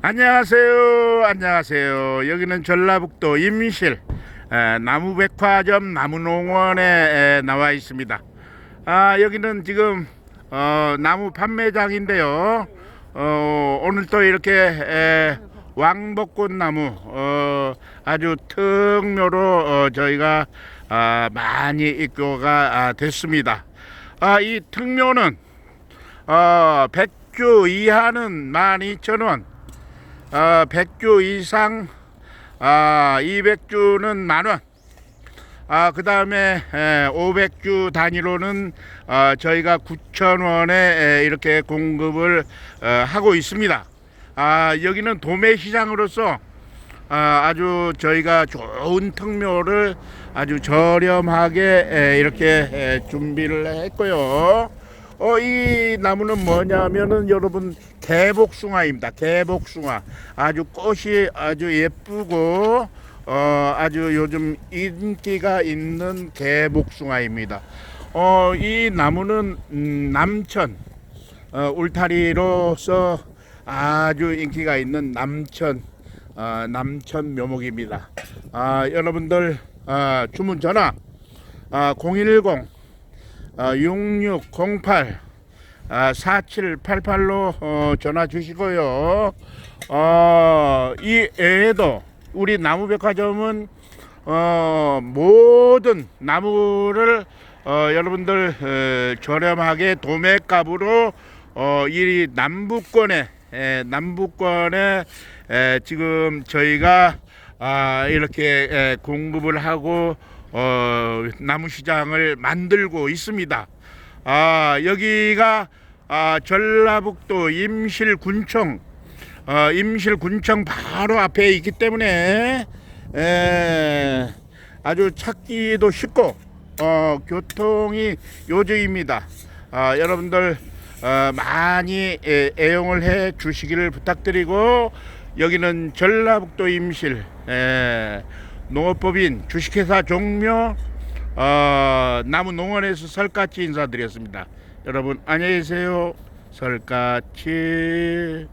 안녕하세요. 안녕하세요. 여기는 전라북도 임실 에, 나무백화점 나무농원에 에, 나와 있습니다. 아 여기는 지금 어, 나무 판매장인데요. 어, 오늘 또 이렇게 에, 왕벚꽃 나무 어, 아주 특묘로 어, 저희가 아, 많이 입고가 아, 됐습니다. 아, 이 특묘는 어, 100주 이하는 12,000원 어, 100주 이상 아, 200주는 만원 아, 그 다음에 500주 단위로는 어, 저희가 9,000원에 이렇게 공급을 어, 하고 있습니다. 아, 여기는 도매 시장으로서 아, 아주 저희가 좋은 특묘를 아주 저렴하게 에, 이렇게 에, 준비를 했고요. 어, 이 나무는 뭐냐면은 여러분 개복숭아입니다. 개복숭아 아주 꽃이 아주 예쁘고 어, 아주 요즘 인기가 있는 개복숭아입니다. 어, 이 나무는 음, 남천 어, 울타리로서 아주 인기가 있는 남천 어, 남천 묘목입니다. 아, 여러분들 아, 주문 전화 아, 010 아, 6608 아, 4788로 어, 전화 주시고요. 어, 이 애에도 우리 나무백화점은 어, 모든 나무를 어, 여러분들 어, 저렴하게 도매값으로 어, 이 남부권에 에, 남부권에 에, 지금 저희가 아, 이렇게 에, 공급을 하고 어, 나무 시장을 만들고 있습니다. 아, 여기가 아, 전라북도 임실군청 어, 임실군청 바로 앞에 있기 때문에 에, 아주 찾기도 쉽고 어, 교통이 요지입니다. 아, 여러분들 어, 많이 애, 애용을 해 주시기를 부탁드리고 여기는 전라북도 임실 에, 농업법인 주식회사 종묘 어, 나무농원에서 설까치 인사드렸습니다. 여러분 안녕히 계세요. 설까치